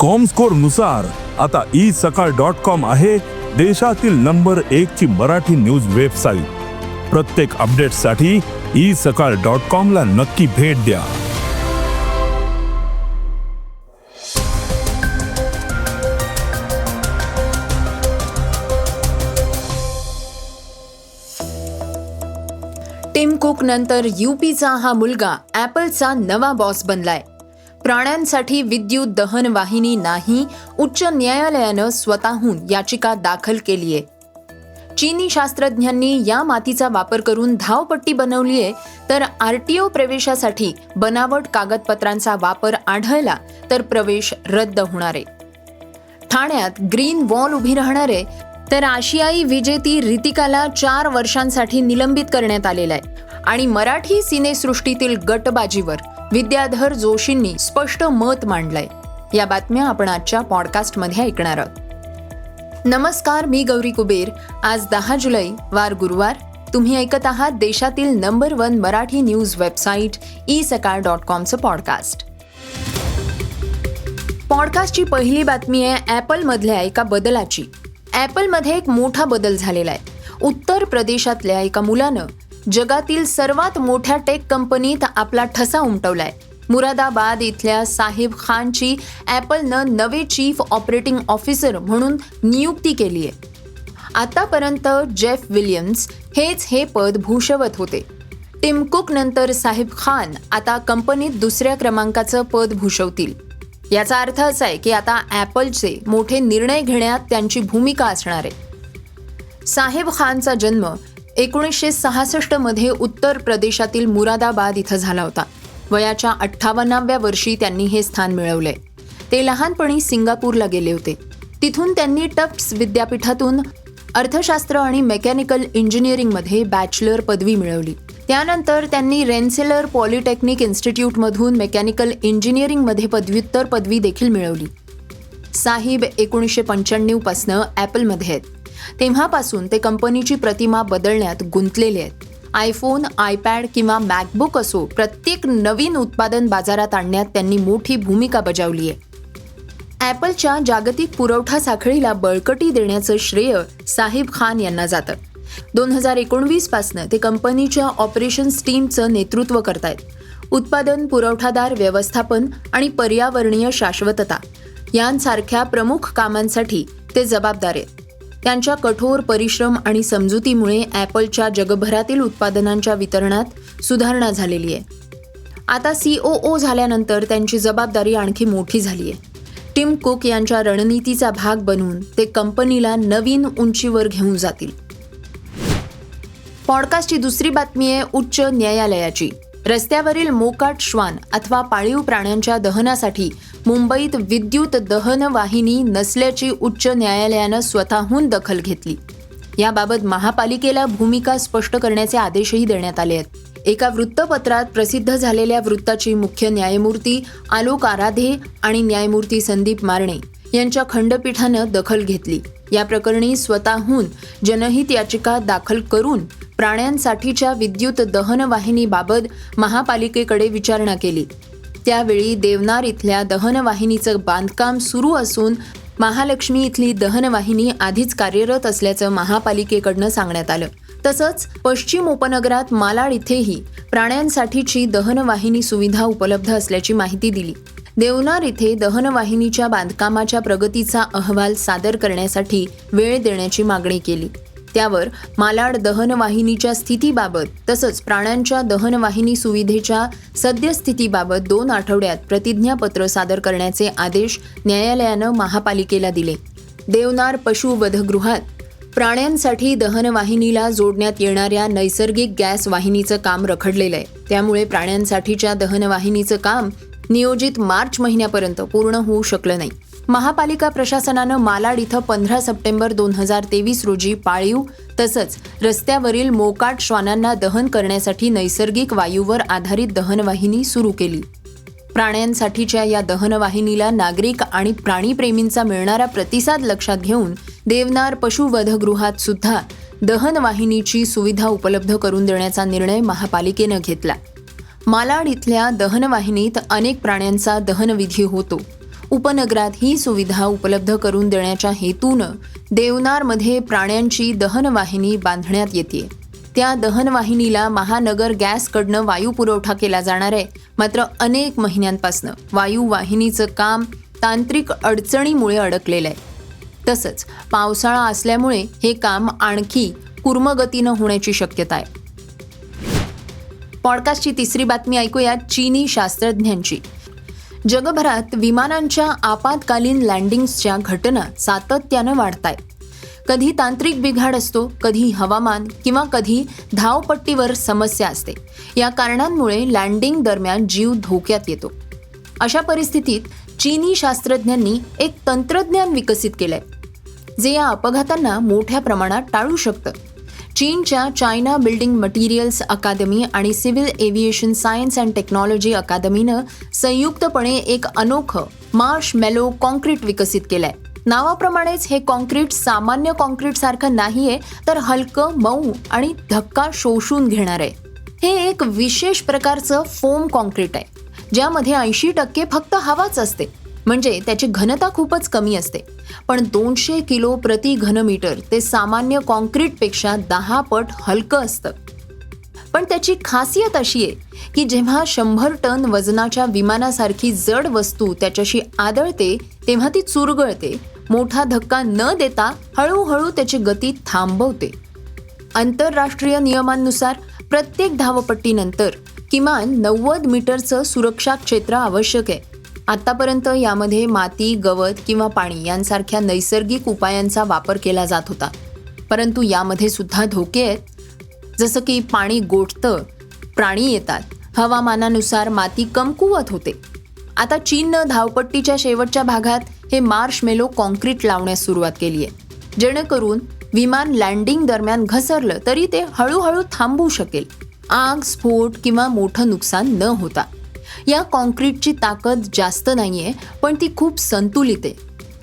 कॉमस्कोरनुसार आता E Sakal dot com आहे देशातील नंबर एक ची मराठी न्यूज वेबसाईट प्रत्येक अपडेटसाठी ई सकाळ डॉट कॉम ला नक्की भेट द्या. टिम कुक नंतर युपीचा हा मुलगा ॲपलचा नवा बॉस बनलाय. प्राण्यांसाठी विद्युत दहन वाहिनी नाही उच्च न्यायालयानं स्वतःहून याचिका दाखल केलीय चीनी शास्त्रज्ञांनी या मातीचा वापर करून धावपट्टी बनवलीय तर आरटीओ प्रवेशासाठी बनावट कागदपत्रांचा वापर आढळला तर प्रवेश रद्द होणार आहे. ठाण्यात ग्रीन वॉल उभी राहणार आहे तर आशियाई विजेती रितिकाला चार वर्षांसाठी निलंबित करण्यात आलेलं आहे. आणि मराठी सिनेसृष्टीतील गटबाजीवर विद्याधर जोशींनी स्पष्ट मत मांडलंय. या बातम्या आपण आजच्या पॉडकास्टमध्ये ऐकणार आहोत. नमस्कार मी गौरी कुबेर. आज दहा जुलै वार गुरुवार. तुम्ही ऐकत आहात देशातील number one Marathi news website e Sakal dot कॉमचं podcast पॉडकास्टची पहिली बातमी आहे ॲपलमधल्या एका बदलाची. ॲपलमध्ये एक मोठा बदल झालेला आहे. उत्तर प्रदेशातल्या एका मुलानं जगातील सर्वात मोठ्या टेक कंपनीत आपला ठसा उमटवलाय. मुरादाबाद इथल्या साहेब खानची ॲपलनं नवे चीफ ऑपरेटिंग ऑफिसर म्हणून नियुक्ती केली आहे आतापर्यंत जेफ विलियम्स हेच हे पद भूषवत होते. टिम कुक नंतर साहेब खान आता कंपनीत दुसऱ्या क्रमांकाचं पद भूषवतील. याचा अर्थ असा आहे की आता ॲपलचे मोठे निर्णय घेण्यात त्यांची भूमिका असणार आहे. साहेब खानचा जन्म एकोणीसशे सहासष्टमध्ये उत्तर प्रदेशातील मुरादाबाद इथं झाला होता. वयाच्या अठ्ठावन्नाव्या वर्षी त्यांनी हे स्थान मिळवले. ते लहानपणी सिंगापूरला गेले होते. तिथून त्यांनी टप्स विद्यापीठातून अर्थशास्त्र आणि मेकॅनिकल इंजिनिअरिंगमध्ये बॅचलर पदवी मिळवली. त्यानंतर त्यांनी रेन्सेलर पॉलिटेक्निक इन्स्टिट्यूटमधून मेकॅनिकल इंजिनिअरिंगमध्ये पदव्युत्तर पदवी देखील मिळवली. साहिब एकोणीसशे पंच्याण्णवपासनं ॲपलमध्ये आहेत. तेव्हापासून ते कंपनीची प्रतिमा बदलण्यात गुंतलेले आहेत. आयफोन आयपॅड किंवा मॅकबुक असो प्रत्येक नवीन उत्पादन बाजारात आणण्यात त्यांनी मोठी भूमिका बजावली आहे. ॲपलच्या जागतिक पुरवठा साखळीला बळकटी देण्याचं श्रेय साहिब खान यांना जातं. दोन हजार एकोणवीस पासनं ते कंपनीच्या ऑपरेशन्स टीमचं नेतृत्व करतायत. उत्पादन पुरवठादार व्यवस्थापन आणि पर्यावरणीय शाश्वतता यांसारख्या प्रमुख कामांसाठी ते जबाबदार आहेत. त्यांच्या कठोर परिश्रम आणि समजुतीमुळे ॲपलच्या जगभरातील उत्पादनांच्या वितरणात सुधारणा झालेली आहे. आता सी ओ ओ झाल्यानंतर त्यांची जबाबदारी आणखी मोठी झाली आहे. टिम कुक यांच्या रणनीतीचा भाग बनून ते कंपनीला नवीन उंचीवर घेऊन जातील. पॉडकास्टची दुसरी बातमी आहे उच्च न्यायालयाची. रस्त्यावरील मोकाट श्वान अथवा पाळीव प्राण्यांच्या दहनासाठी मुंबईत विद्युत दहन वाहिनी नसल्याची उच्च न्यायालयानं स्वतःहून दखल घेतली. याबाबत महापालिकेला भूमिका स्पष्ट करण्याचे आदेशही देण्यात आले आहेत. एका वृत्तपत्रात प्रसिद्ध झालेल्या वृत्ताची मुख्य न्यायमूर्ती आलोक आराधे आणि न्यायमूर्ती संदीप मारणे यांच्या खंडपीठानं दखल घेतली. या प्रकरणी स्वतःहून जनहित याचिका दाखल करून प्राण्यांसाठीच्या विद्युत दहन वाहिनीबाबत महापालिकेकडे विचारणा केली. त्यावेळी देवनार इथल्या दहनवाहिनीचं बांधकाम सुरू असून महालक्ष्मी इथली दहनवाहिनी आधीच कार्यरत असल्याचं महापालिकेकडनं सांगण्यात आलं. तसंच पश्चिम उपनगरात मालाड इथेही प्राण्यांसाठीची दहनवाहिनी सुविधा उपलब्ध असल्याची माहिती दिली. देवनार इथे दहनवाहिनीच्या बांधकामाच्या प्रगतीचा अहवाल सादर करण्यासाठी वेळ देण्याची मागणी केली. त्यावर मालाड दहनवाहिनीच्या स्थितीबाबत तसंच प्राण्यांच्या दहनवाहिनी सुविधेच्या सद्यस्थितीबाबत दोन आठवड्यात प्रतिज्ञापत्र सादर करण्याचे आदेश न्यायालयानं महापालिकेला दिले. देवनार पशुवधगृहात प्राण्यांसाठी दहनवाहिनीला जोडण्यात येणाऱ्या नैसर्गिक गॅस वाहिनीचं काम रखडलेलं आहे. त्यामुळे प्राण्यांसाठीच्या दहनवाहिनीचं काम नियोजित मार्च महिन्यापर्यंत पूर्ण होऊ शकलं नाही. महापालिका प्रशासनानं मालाड इथं पंधरा सप्टेंबर दोन हजार तेवीस रोजी पाळीव तसंच रस्त्यावरील मोकाट श्वानांना दहन करण्यासाठी नैसर्गिक वायूवर आधारित दहनवाहिनी सुरू केली. प्राण्यांसाठीच्या या दहनवाहिनीला नागरिक आणि प्राणीप्रेमींचा मिळणारा प्रतिसाद लक्षात घेऊन देवनार पशुवधगृहात सुद्धा दहनवाहिनीची सुविधा उपलब्ध करून देण्याचा निर्णय महापालिकेनं घेतला. मालाड इथल्या दहनवाहिनीत अनेक प्राण्यांचा दहनविधी होतो. उपनगरात ही सुविधा उपलब्ध करून देण्याच्या हेतूनं देवनारमध्ये प्राण्यांची दहनवाहिनी बांधण्यात येते. त्या दहनवाहिनीला महानगर गॅसकडनं वायू पुरवठा केला जाणार आहे. मात्र अनेक महिन्यांपासनं वायू वाहिनीचं काम तांत्रिक अडचणीमुळे अडकलेलं आहे. तसंच पावसाळा असल्यामुळे हे काम आणखी कुर्मगतीनं होण्याची शक्यता आहे. पॉडकास्टची तिसरी बातमी ऐकूया चीनी शास्त्रज्ञांची. जगभरात विमानांच्या आपातकालीन लँडिंग्सच्या घटना सातत्यानं वाढत आहेत कधी तांत्रिक बिघाड असतो कधी हवामान किंवा कधी धावपट्टीवर समस्या असते. या कारणांमुळे लँडिंग दरम्यान जीव धोक्यात येतो. अशा परिस्थितीत चीनी शास्त्रज्ञांनी एक तंत्रज्ञान विकसित केलंय जे या अपघातांना मोठ्या प्रमाणात टाळू शकतं. चीनच्या चायना बिल्डिंग मटेरियल्स अकादमी आणि civil aviation science and technology अकादमीनं संयुक्तपणे एक अनोखं मार्श मेलो कॉन्क्रीट विकसित केलंय. नावाप्रमाणेच हे कॉन्क्रीट सामान्य कॉन्क्रीट सारखं नाहीये तर हलकं मऊ आणि धक्का शोषून घेणार आहे. हे एक विशेष प्रकारचं फोम कॉन्क्रीट आहे ज्यामध्ये ऐंशी टक्के फक्त हवाच असते. म्हणजे त्याची घनता खूपच कमी असते. पण दोनशे किलो प्रति घनमीटर ते सामान्य कॉन्क्रीटपेक्षा दहा पट हलकं असतं. पण त्याची खासियत अशी आहे की जेव्हा शंभर टन वजनाच्या विमानासारखी जड वस्तू त्याच्याशी आदळते तेव्हा ती चुरगळते मोठा धक्का न देता हळूहळू त्याची गती थांबवते. आंतरराष्ट्रीय नियमांनुसार प्रत्येक धावपट्टीनंतर किमान नव्वद मीटरचं सुरक्षा क्षेत्र आवश्यक आहे. आतापर्यंत यामध्ये माती गवत किंवा पाणी यांसारख्या नैसर्गिक उपायांचा वापर केला जात होता. परंतु यामध्ये सुद्धा धोके आहेत. जसं की पाणी गोठतं प्राणी येतात. हवामानानुसार माती कमकुवत होते. आता चीननं धावपट्टीच्या शेवटच्या भागात हे मार्श मेलो कॉन्क्रीट लावण्यास सुरुवात केली आहे. जेणेकरून विमान लँडिंग दरम्यान घसरलं तरी ते हळूहळू थांबू शकेल. आग स्फोट किंवा मोठं नुकसान न होता. या कॉन्क्रीटची ताकद जास्त नाहीये पण ती खूप संतुलित आहे.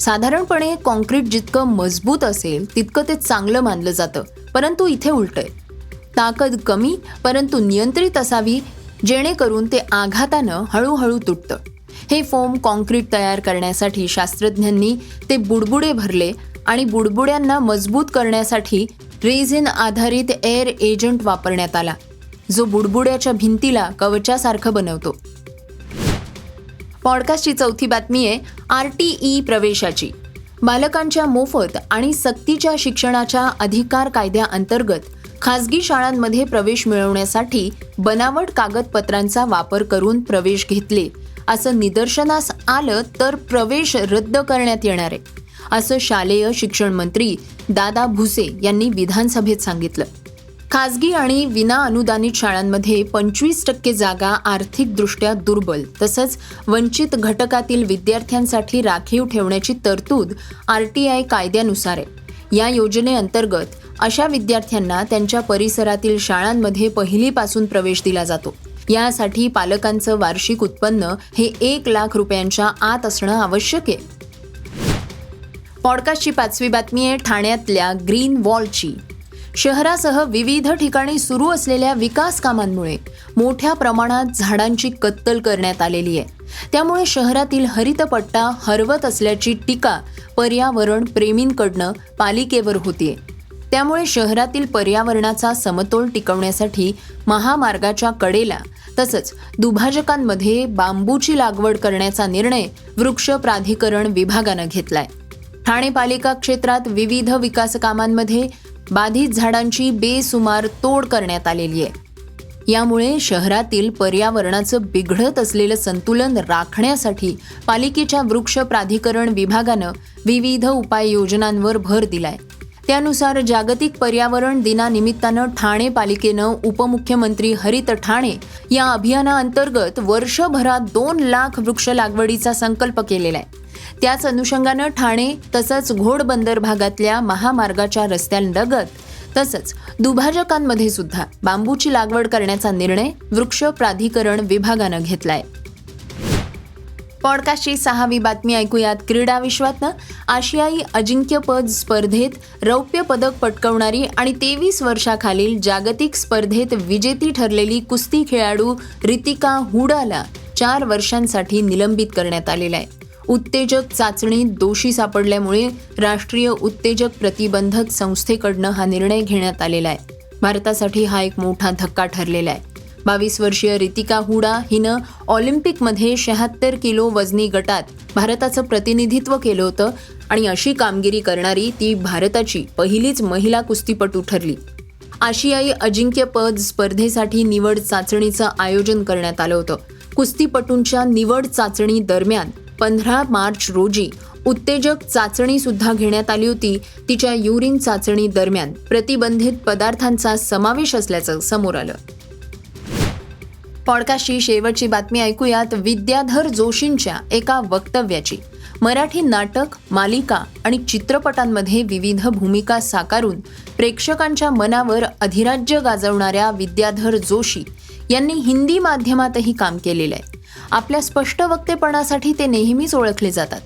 साधारणपणे कॉन्क्रीट जितकं मजबूत असेल तितकं ते चांगलं मानलं जातं परंतु इथे उलट आहे. ताकद कमी परंतु नियंत्रित असावी जेणेकरून ते आघातानं हळूहळू तुटतं. हे फोम कॉन्क्रीट तयार करण्यासाठी शास्त्रज्ञांनी ते बुडबुडे भरले आणि बुडबुड्यांना मजबूत करण्यासाठी रेझिन आधारित एअर एजंट वापरण्यात आला. जो बुडबुड्याच्या भिंतीला कवचासारखं बनवतो. पॉडकास्टची चौथी बातमी आहे आर टी ई प्रवेशाची. बालकांच्या मोफत आणि सक्तीच्या शिक्षणाच्या अधिकार कायद्याअंतर्गत खासगी शाळांमध्ये प्रवेश मिळवण्यासाठी बनावट कागदपत्रांचा वापर करून प्रवेश घेतले असं निदर्शनास आलं तर प्रवेश रद्द करण्यात येणार आहे असं शालेय शिक्षण मंत्री दादा भुसे यांनी विधानसभेत सांगितलं. खासगी आणि विना अनुदानित शाळांमध्ये पंचवीस टक्के जागा आर्थिकदृष्ट्या दुर्बल तसंच वंचित घटकातील विद्यार्थ्यांसाठी राखीव ठेवण्याची तरतूद आर टी आय कायद्यानुसार आहे. या योजनेअंतर्गत अशा विद्यार्थ्यांना त्यांच्या परिसरातील शाळांमध्ये पहिलीपासून प्रवेश दिला जातो. यासाठी पालकांचं वार्षिक उत्पन्न हे एक लाख रुपयांच्या आत असणं आवश्यक आहे. पॉडकास्टची पाचवी बातमी आहे ठाण्यातल्या ग्रीन वॉलची. शहरासह विविध ठिकाणी सुरू असलेल्या विकास कामांमुळे मोठ्या प्रमाणात झाडांची कत्तल करण्यात आलेली आहे. त्यामुळे शहरातील हरितपट्टा हरवत असल्याची टीका पर्यावरण प्रेमींकडनं पालिकेवर होतीये. त्यामुळे शहरातील पर्यावरणाचा समतोल टिकवण्यासाठी महामार्गाच्या कडेला तसंच दुभाजकांमध्ये बांबूची लागवड करण्याचा निर्णय वृक्ष प्राधिकरण विभागानं घेतलाय. ठाणे पालिका क्षेत्रात विविध विकास कामांमध्ये बाधित झाडांची बेसुमार तोड करण्यात आलेली आहे. यामुळे शहरातील पर्यावरणाचं बिघडत असलेलं संतुलन राखण्यासाठी पालिकेच्या वृक्ष प्राधिकरण विभागानं विविध उपाययोजनांवर भर दिलाय. त्यानुसार जागतिक पर्यावरण दिनानिमित्तानं ठाणे पालिकेनं उपमुख्यमंत्री हरित ठाणे या अभियानाअंतर्गत वर्षभरात दोन लाख वृक्ष लागवडीचा संकल्प केलेला आहे. त्याच अनुषंगानं ठाणे तसंच घोडबंदर भागातल्या महामार्गाच्या रस्त्यांलगत तसंच दुभाजकांमध्ये सुद्धा बांबूची लागवड करण्याचा निर्णय वृक्ष प्राधिकरण विभागानं घेतलाय. पॉडकास्टची सहावी बातमी ऐकूयात. क्रीडा विश्वातनं आशियाई अजिंक्यपद स्पर्धेत रौप्य पदक पटकवणारी आणि तेवीस वर्षाखालील जागतिक स्पर्धेत विजेती ठरलेली कुस्ती खेळाडू रितिका हुडाला चार वर्षांसाठी निलंबित करण्यात आलेला आहे. उत्तेजक चाचणीत दोषी सापडल्यामुळे राष्ट्रीय उत्तेजक प्रतिबंधक संस्थेकडनं हा निर्णय घेण्यात आलेला आहे. भारतासाठी हा एक मोठा धक्का ठरलेला आहे. बावीस वर्षीय रितिका हुडा हिनं ऑलिम्पिकमध्ये शहात्तर किलो वजनी गटात भारताचं प्रतिनिधित्व केलं होतं आणि अशी कामगिरी करणारी ती भारताची पहिलीच महिला कुस्तीपटू ठरली. आशियाई अजिंक्यपद स्पर्धेसाठी निवड चाचणीचं आयोजन करण्यात आलं होतं. कुस्तीपटूंच्या निवड चाचणी दरम्यान पंधरा मार्च रोजी उत्तेजक चाचणी सुद्धा घेण्यात आली होती. तिच्या युरिन चाचणी दरम्यान प्रतिबंधित पदार्थांचा समावेश असल्याचं समोर आलं. पॉडकास्टची शेवटची बातमी ऐकूयात. विद्याधर जोशींच्या एका वक्तव्याची. मराठी नाटक मालिका आणि चित्रपटांमध्ये विविध भूमिका साकारून प्रेक्षकांच्या मनावर अधिराज्य गाजवणाऱ्या विद्याधर जोशी यांनी हिंदी माध्यमातही काम केलेलं आहे. आपल्या स्पष्ट वक्तेपणासाठी ते नेहमीच ओळखले जातात.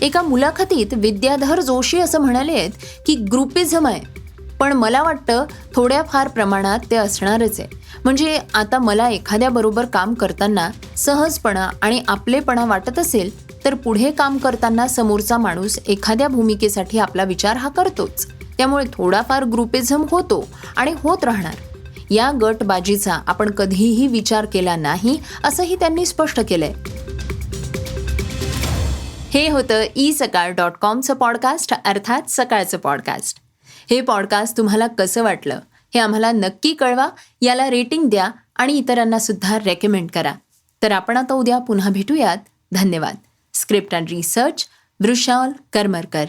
एका मुलाखतीत विद्याधर जोशी असं म्हणाले आहेत की ग्रुपिझम आहे. पण मला वाटतं थोड्याफार प्रमाणात ते असणारच आहे. म्हणजे आता मला एखाद्याबरोबर काम करताना सहजपणा आणि आपलेपणा वाटत असेल तर पुढे काम करताना समोरचा माणूस एखाद्या भूमिकेसाठी आपला विचार हा करतोच. त्यामुळे थोडाफार ग्रुपिझम होतो आणि होत राहणार. या गटबाजीचा आपण कधीही विचार केला नाही असंही त्यांनी स्पष्ट केलंय. हे होतं ई सकाळ डॉट कॉमचं पॉडकास्ट अर्थात सकाळचं पॉडकास्ट. हे पॉडकास्ट तुम्हाला कसं वाटलं हे आम्हाला नक्की कळवा याला रेटिंग द्या आणि इतरांना सुद्धा रेकमेंड करा. तर आपण आता उद्या पुन्हा भेटूयात. धन्यवाद. Script and research Vrushal Karmarkar.